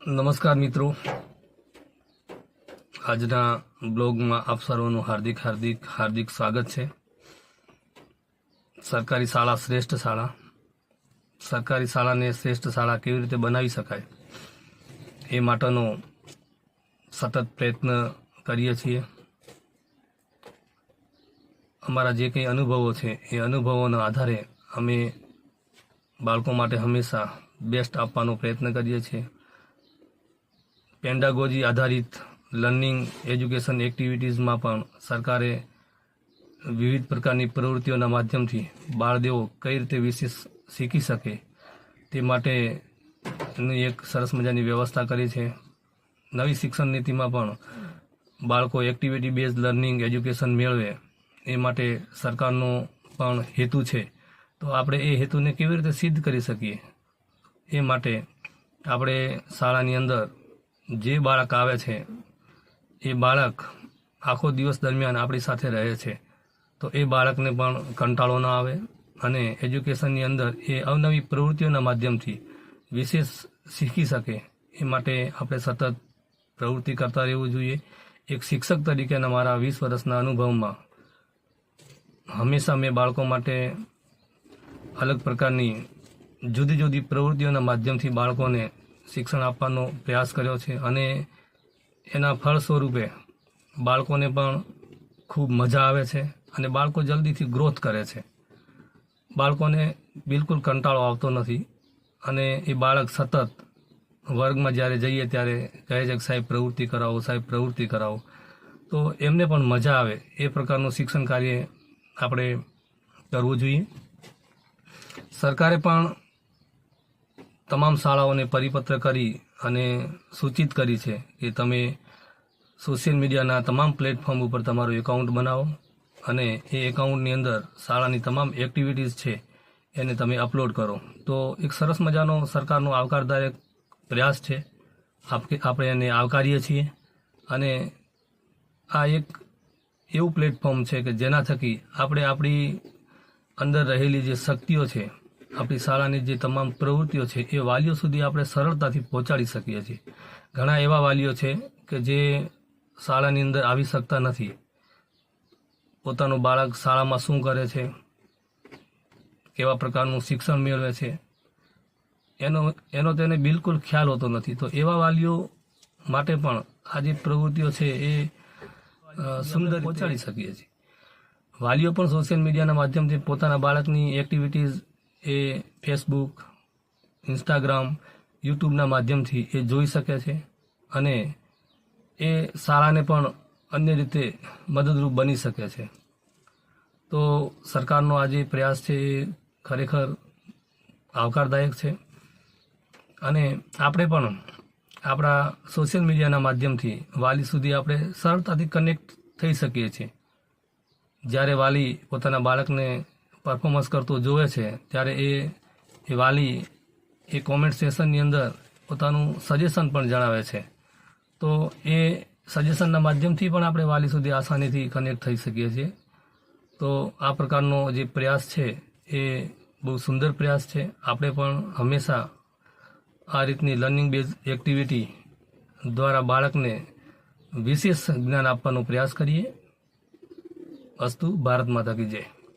નમસ્કાર મિત્રો. આજના બ્લોગમાં આપ સર્વનું હાર્દિક હાર્દિક હાર્દિક સ્વાગત છે. સરકારી શાળા શ્રેષ્ઠ શાળા. સરકારી શાળાને શ્રેષ્ઠ શાળા કેવી રીતે બનાવી શકાય એ માટેનો સતત પ્રયત્ન કરીએ છીએ. અમારા જે કંઈ અનુભવો છે એ અનુભવોના આધારે અમે બાળકો માટે હંમેશા બેસ્ટ આપવાનો પ્રયત્ન કરીએ છીએ. પેન્ડાગોજી આધારિત લર્નિંગ, એજ્યુકેશન એક્ટિવિટીઝમાં પણ સરકારે વિવિધ પ્રકારની પ્રવૃત્તિઓના માધ્યમથી બાળદેવો કઈ રીતે વિશેષ શીખી શકે તે માટે એક સરસ મજાની વ્યવસ્થા કરી છે. નવી શિક્ષણ નીતિમાં પણ બાળકો એક્ટિવિટી બેઝ લર્નિંગ, એજ્યુકેશન મેળવે એ માટે સરકારનો પણ હેતુ છે. તો આપણે એ હેતુને કેવી રીતે સિદ્ધ કરી શકીએ? એ માટે આપણે શાળાની અંદર જે બાળક આવે છે, એ બાળક આખો દિવસ દરમિયાન આપણી સાથે રહે છે. તો એ બાળકને પણ કંટાળો ન આવે અને એજ્યુકેશનની અંદર એ અવનવી પ્રવૃત્તિઓના માધ્યમથી વિશેષ શીખી શકે. એ માટે આપણે સતત પ્રવૃત્તિ કરતા રહેવું જોઈએ. એક શિક્ષક તરીકેના મારા વીસ વર્ષના અનુભવમાં હંમેશા મેં બાળકો માટે અલગ પ્રકારની જુદી જુદી પ્રવૃત્તિઓના માધ્યમથી બાળકોને શિક્ષણ આપવાનો પ્રયાસ કર્યો છે અને એના ફળ સ્વરૂપે બાળકોને પણ ખૂબ મજા આવે છે અને બાળકો જલ્દીથી ગ્રોથ કરે છે. બાળકોને બિલકુલ કંટાળો આવતો નથી અને એ બાળક સતત વર્ગમાં જ્યારે જઈએ ત્યારે કહે છે કે સાહેબ પ્રવૃત્તિ કરાવો, સાહેબ પ્રવૃત્તિ કરાવો. તો એમને પણ મજા આવે. એ પ્રકારનું શિક્ષણ કાર્ય આપણે કરવું જોઈએ. સરકારે પણ તમામ શાળાઓને પરિપત્ર કરી અને સૂચિત કરી છે કે તમે સોશિયલ મીડિયાના તમામ પ્લેટફોર્મ ઉપર તમારું એકાઉન્ટ બનાવો અને એ એકાઉન્ટની અંદર શાળાની તમામ એક્ટિવિટીઝ છે એને તમે અપલોડ કરો. તો એક સરસ મજાનો સરકારનો આવકારદાયક પ્રયાસ છે. આપ- આપણે એને આવકારીએ છીએ. અને આ એક એવું પ્લેટફોર્મ છે કે જેના થકી આપણે આપણી અંદર રહેલી જે શક્તિઓ છે આપણી શાળાની જે તમામ પ્રવૃત્તિઓ છે, એ વાલીઓ સુધી આપણે સરળતાથી પહોંચાડી શકીએ છીએ. ઘણા એવા વાલીઓ છે કે જે શાળાની અંદર આવી શકતા નથી. પોતાનું બાળક શાળામાં શું કરે છે, કેવા પ્રકારનું શિક્ષણ મેળવે છે, એનો એનો તેને બિલકુલ ખ્યાલ હોતો નથી. તો એવા વાલીઓ માટે પણ આ જે પ્રવૃત્તિઓ છે એ સુંદર પહોંચાડી શકીએ છીએ. વાલીઓ પણ સોશિયલ મીડિયાના માધ્યમથી પોતાના બાળકની એક્ટિવિટીઝ એ ફેસબુક ઇન્સ્ટાગ્રામ યુટ્યુબના માધ્યમથી એ જોઈ શકે છે અને એ શાળાને પણ અન્ય રીતે મદદરૂપ બની શકે છે. તો સરકારનો આ જે પ્રયાસ છે એ ખરેખર આવકારદાયક છે અને આપણે પણ આપણા સોશિયલ મીડિયાના માધ્યમથી વાલી સુધી આપણે સરળતાથી કનેક્ટ થઈ શકીએ છીએ. જ્યારે વાલી પોતાના બાળકને પરફોર્મન્સ કરતો જોવે છે, ત્યારે એ એ વાલી, એ કોમેન્ટ સેશનની અંદર પોતાનું સજેશન પણ જણાવે છે. તો એ સજેશનના માધ્યમથી પણ આપણે વાલી સુધી આસાનીથી કનેક્ટ થઈ શકીએ છીએ. તો આ પ્રકારનો જે પ્રયાસ છે, એ બહુ સુંદર પ્રયાસ છે. આપણે પણ હંમેશા આ રીતની લર્નિંગ બેઝ એક્ટિવિટી દ્વારા બાળકને વિશેષ જ્ઞાન આપવાનો પ્રયાસ કરીએ. અસ્તુ ભારત માતા કી જય.